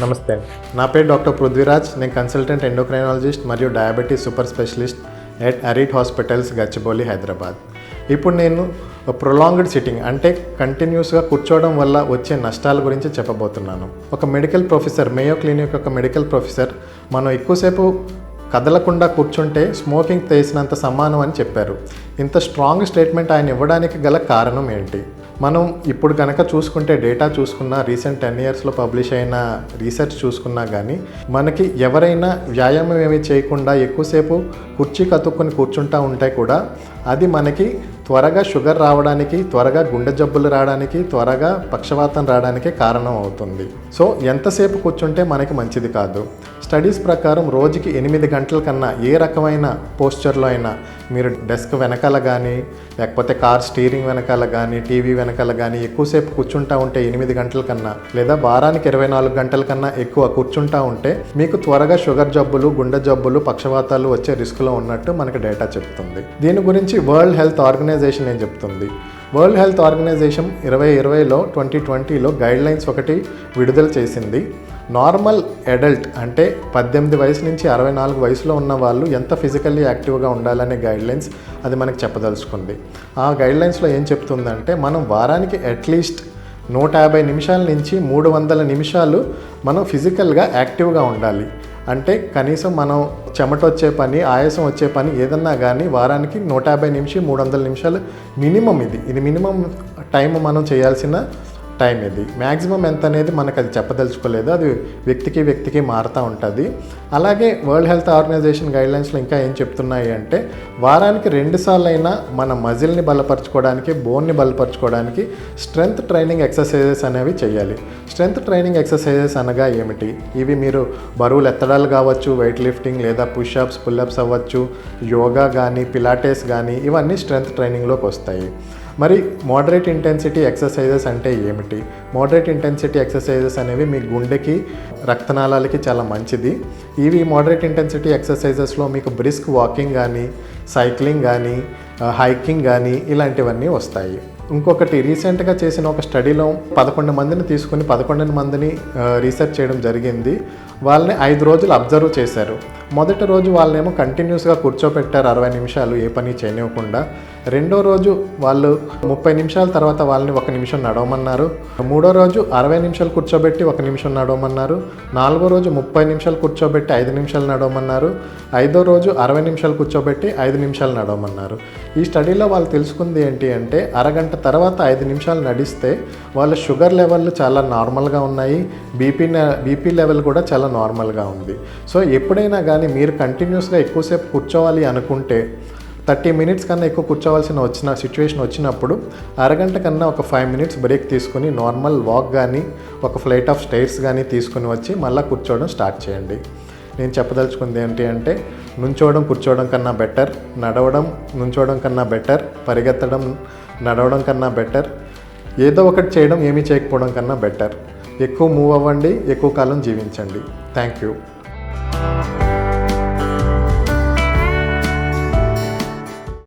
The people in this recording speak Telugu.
నమస్తే నా పేరు డాక్టర్ పృథ్వీరాజ్. నేను కన్సల్టెంట్ ఎండోక్రైనాలజిస్ట్ మరియు diabetes super specialist at Arete hospitals Gachibowli Hyderabad. ఇప్పుడు నేను ప్రొలాంగ్డ్ సిట్టింగ్ అంటే కంటిన్యూస్గా కూర్చోవడం వల్ల వచ్చే నష్టాల గురించి చెప్పబోతున్నాను. ఒక మెడికల్ ప్రొఫెసర్ మేయో క్లినిక్ ఒక మెడికల్ ప్రొఫెసర్ మనం ఎక్కువసేపు కదలకుండా కూర్చుంటే స్మోకింగ్ చేసినంత సమానం అని చెప్పారు. ఇంత స్ట్రాంగ్ స్టేట్మెంట్ ఆయన ఇవ్వడానికి గల కారణం ఏంటి? మనం ఇప్పుడు కనుక చూసుకుంటే డేటా చూసుకున్నా రీసెంట్ టెన్ ఇయర్స్లో పబ్లిష్ అయిన రీసెర్చ్ చూసుకున్నా కానీ మనకి ఎవరైనా వ్యాయామం ఏమీ చేయకుండా ఎక్కువసేపు కుర్చీ కతుక్కొని కూర్చుంటా ఉంటే కూడా అది మనకి త్వరగా షుగర్ రావడానికి త్వరగా గుండె జబ్బులు రావడానికి త్వరగా పక్షవాతం రావడానికి కారణం అవుతుంది. సో ఎంతసేపు కూర్చుంటే మనకి మంచిది కాదు. స్టడీస్ ప్రకారం రోజుకి ఎనిమిది గంటల కన్నా ఏ రకమైన పోస్చర్లో అయినా మీరు డెస్క్ వెనకాల కానీ లేకపోతే కార్ స్టీరింగ్ వెనకాల కానీ టీవీ వెనకాల కానీ ఎక్కువసేపు కూర్చుంటా ఉంటే ఎనిమిది గంటల కన్నా లేదా వారానికి ఇరవై నాలుగు గంటల కన్నా ఎక్కువ కూర్చుంటా ఉంటే మీకు త్వరగా షుగర్ జబ్బులు గుండె జబ్బులు పక్షవాతాలు వచ్చే రిస్క్లో ఉన్నట్టు మనకి డేటా చెప్తుంది. దీని గురించి వరల్డ్ హెల్త్ ఆర్గనైజేషన్ ఏం చెప్తుంది? వరల్డ్ హెల్త్ ఆర్గనైజేషన్ ఇరవై ఇరవైలో ట్వంటీ ట్వంటీలో గైడ్ లైన్స్ ఒకటి విడుదల చేసింది. నార్మల్ అడల్ట్ అంటే పద్దెనిమిది వయసు నుంచి అరవై నాలుగు వయసులో ఉన్న వాళ్ళు ఎంత ఫిజికల్లీ యాక్టివ్గా ఉండాలనే గైడ్ లైన్స్ అది మనకు చెప్పదలుచుకుంది. ఆ గైడ్ లైన్స్లో ఏం చెప్తుందంటే మనం వారానికి అట్లీస్ట్ నూట యాభై నిమిషాల నుంచి మూడు వందల నిమిషాలు మనం ఫిజికల్గా యాక్టివ్గా ఉండాలి. అంటే కనీసం మనం చెమట వచ్చే పని ఆయాసం వచ్చే పని ఏదన్నా కానీ వారానికి నూట యాభై నిమిషం మూడు వందల నిమిషాలు మినిమం ఇది. ఇది మినిమం టైం మనం చేయాల్సిన టైం ఇది. మ్యాక్సిమం ఎంత అనేది మనకు అది చెప్పదలుచుకోలేదు. అది వ్యక్తికి వ్యక్తికి మారుతూ ఉంటుంది. అలాగే వరల్డ్ హెల్త్ ఆర్గనైజేషన్ గైడ్లైన్స్లో ఇంకా ఏం చెప్తున్నాయి అంటే వారానికి రెండుసార్లు అయినా మన మజిల్ని బలపరచుకోవడానికి బోన్ని బలపరచుకోవడానికి స్ట్రెంగ్త్ ట్రైనింగ్ ఎక్సర్సైజెస్ అనేవి చేయాలి. స్ట్రెంగ్త్ ట్రైనింగ్ ఎక్సర్సైజెస్ అనగా ఏమిటి? ఇవి మీరు బరువులు ఎత్తడాలు కావచ్చు వెయిట్ లిఫ్టింగ్ లేదా పుషప్స్ పుల్అప్స్ అవ్వచ్చు యోగా కానీ పిలాటెస్ కానీ ఇవన్నీ స్ట్రెంగ్త్ ట్రైనింగ్లోకి వస్తాయి. మరి మోడరేట్ ఇంటెన్సిటీ ఎక్సర్సైజెస్ అంటే ఏమిటి? మోడరేట్ ఇంటెన్సిటీ ఎక్సర్సైజెస్ అనేవి మీ గుండెకి రక్తనాళాలకి చాలా మంచిది. ఇవి మోడరేట్ ఇంటెన్సిటీ ఎక్సర్సైజెస్లో మీకు బ్రిస్క్ వాకింగ్ కానీ సైక్లింగ్ కానీ హైకింగ్ కానీ ఇలాంటివన్నీ వస్తాయి. ఇంకొకటి రీసెంట్గా చేసిన ఒక స్టడీలో పదకొండు మందిని తీసుకుని పదకొండు మందిని రీసెర్చ్ చేయడం జరిగింది. వాళ్ళని ఐదు రోజులు అబ్జర్వ్ చేశారు. మొదటి రోజు వాళ్ళనేమో కంటిన్యూస్గా కూర్చోపెట్టారు అరవై నిమిషాలు ఏ పని చేయనివ్వకుండా. రెండో రోజు వాళ్ళు ముప్పై నిమిషాల తర్వాత వాళ్ళని ఒక నిమిషం నడవమన్నారు. మూడో రోజు అరవై నిమిషాలు కూర్చోబెట్టి ఒక నిమిషం నడవమన్నారు. నాలుగో రోజు ముప్పై నిమిషాలు కూర్చోబెట్టి ఐదు నిమిషాలు నడవమన్నారు. ఐదో రోజు అరవై నిమిషాలు కూర్చోబెట్టి ఐదు నిమిషాలు నడవమన్నారు. ఈ స్టడీలో వాళ్ళు తెలుసుకుంది ఏంటి అంటే అరగంట తర్వాత ఐదు నిమిషాలు నడిస్తే వాళ్ళ షుగర్ లెవెల్ చాలా నార్మల్గా ఉన్నాయి. బీపీ బీపీ లెవెల్ కూడా చాలా నార్మల్గా ఉంది. సో ఎప్పుడైనా కానీ మీరు కంటిన్యూస్గా ఎక్కువసేపు కూర్చోవాలి అనుకుంటే థర్టీ మినిట్స్ కన్నా ఎక్కువ కూర్చోవాల్సిన వచ్చిన సిచ్యువేషన్ వచ్చినప్పుడు అరగంట కన్నా ఒక ఫైవ్ మినిట్స్ బ్రేక్ తీసుకుని నార్మల్ వాక్ కానీ ఒక ఫ్లైట్ ఆఫ్ స్టైర్స్ కానీ తీసుకుని వచ్చి మళ్ళీ కూర్చోవడం స్టార్ట్ చేయండి. నేను చెప్పదలుచుకుంది ఏంటి అంటే నుంచోవడం కూర్చోవడం కన్నా బెటర్ నడవడం నుంచోవడం కన్నా బెటర్ పరిగెత్తడం నడవడం కన్నా బెటర్ ఏదో ఒకటి చేయడం ఏమీ చేయకపోవడం కన్నా బెటర్ ఎక్కువ మూవ్ అవ్వండి ఎక్కువ కాలం జీవించండి. Thank you